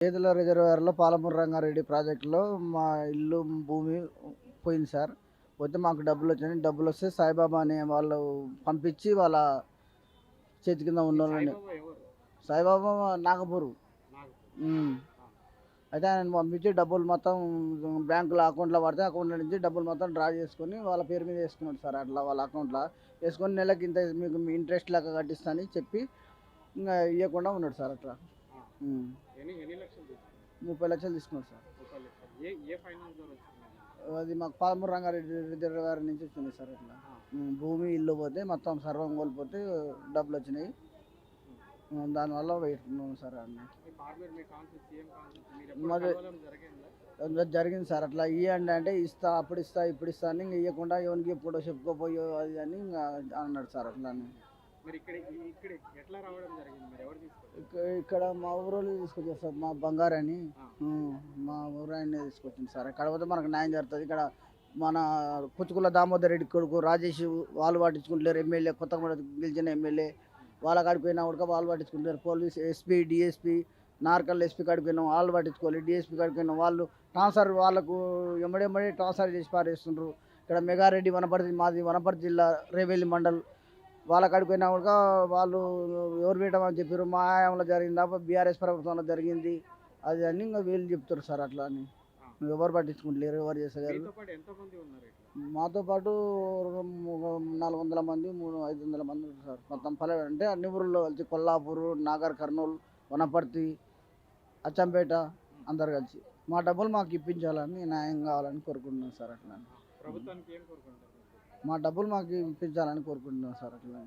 చేతుల రిజర్వాయర్లో పాలమూరు రంగారెడ్డి ప్రాజెక్టులో మా ఇల్లు భూమి పోయింది సార్. పోతే మాకు డబ్బులు వచ్చినాయి డబ్బులు వస్తే సాయిబాబా అనే వాళ్ళు పంపించి వాళ్ళ చేతి కింద ఉన్న వాళ్ళని సాయిబాబా నాగపూర్. అయితే ఆయన పంపించి డబ్బులు మొత్తం బ్యాంకులో అకౌంట్లో పడితే అకౌంట్లో నుంచి డబ్బులు మొత్తం డ్రా చేసుకొని వాళ్ళ పేరు మీద వేసుకున్నాడు సార్. అట్లా వాళ్ళ అకౌంట్లో వేసుకొని నెలకి ఇంత మీకు ఇంట్రెస్ట్ లెక్క కట్టిస్తానని చెప్పి ఇంకా ఇవ్వకుండా ఉన్నాడు సార్ అట్లా. ముప్పై లక్షలు తీసుకున్నాడు సార్. అది మాకు పాలమూరు రంగారెడ్డి రిజర్వ్ గారి నుంచి వచ్చింది సార్ అట్లా. భూమి ఇల్లు పోతే మొత్తం సర్వం కోల్పోతే డబ్బులు వచ్చినాయి. దానివల్ల పెట్టుకున్నాం సార్ అన్నీ. జరిగిందా? సార్ అట్లా. ఇవ్వండి అంటే ఇస్తా అప్పుడు ఇస్తా ఇప్పుడు ఇస్తా అని ఇంక ఇవ్వకుండా ఎవరికి ఎప్పుడో చెప్పుకోపోయో అది అని ఇంకా అన్నాడు సార్ అట్లా అని. మరి ఇక్కడ ఇక్కడ ఎట్లా రావడం జరిగింది? మీరు ఎవరు ఇక్కడ మా ఊరోళ్ళు తీసుకొచ్చారు సార్ మా బంగారు అని ఆ. ఉమ్, మా ఊరు ఆయన తీసుకొచ్చింది సార్. కాకపోతే మనకు న్యాయం జరుగుతుంది. ఇక్కడ మన కుచుకుల దామోదర్ రెడ్డి కొడుకు రాజేష్ వాళ్ళు పట్టించుకుంటారు ఎమ్మెల్యే కొత్తగా గెలిచిన ఎమ్మెల్యే. వాళ్ళ కాడికి పోయినా కూడా వాళ్ళు పట్టించుకుంటారు పోలీస్ ఎస్పీ డిఎస్పీ నార్కల్ ఎస్పీ కాడికి పోయినాం వాళ్ళు పట్టించుకోవాలి. డిఎస్పీ కాడికి పోయినాం వాళ్ళు ట్రాన్స్ఫర్ వాళ్ళకు ఎమ్మడెమ్మడి ట్రాన్స్ఫర్ చేసి పారేస్తుండ్రు. ఇక్కడ మెగారెడ్డి వనపర్తి మాది వనపర్తి జిల్లా రేవెల్లి మండల్ వాళ్ళ కాడికి పోయినా కూడా వాళ్ళు ఎవరు పెట్టమని చెప్పారు. మా ఆయంలో జరిగిందా. బీఆర్ఎస్ ప్రభుత్వంలో జరిగింది. అది అని ఇంకా వీళ్ళు చెప్తారు సార్ అట్లా అని. ఎవరు పట్టించుకుంటలేరు ఎవరు చేసేవారు మీతో పాటు నాలుగు వందల మంది మూడు ఐదు వందల మంది ఉంటారు సార్. మొత్తం పల్లె అంటే అన్ని ఊర్లో కలిసి కొల్లాపూర్ నాగర్ కర్నూలు వనపర్తి అచ్చంపేట అందరు కలిసి. మా డబ్బులు మాకు ఇప్పించాలని న్యాయం కావాలని కోరుకుంటున్నాం సార్ అట్లా మా డబ్బులు మాకు ఇప్పించాలని కోరుకుంటున్నాం సార్ అట్లా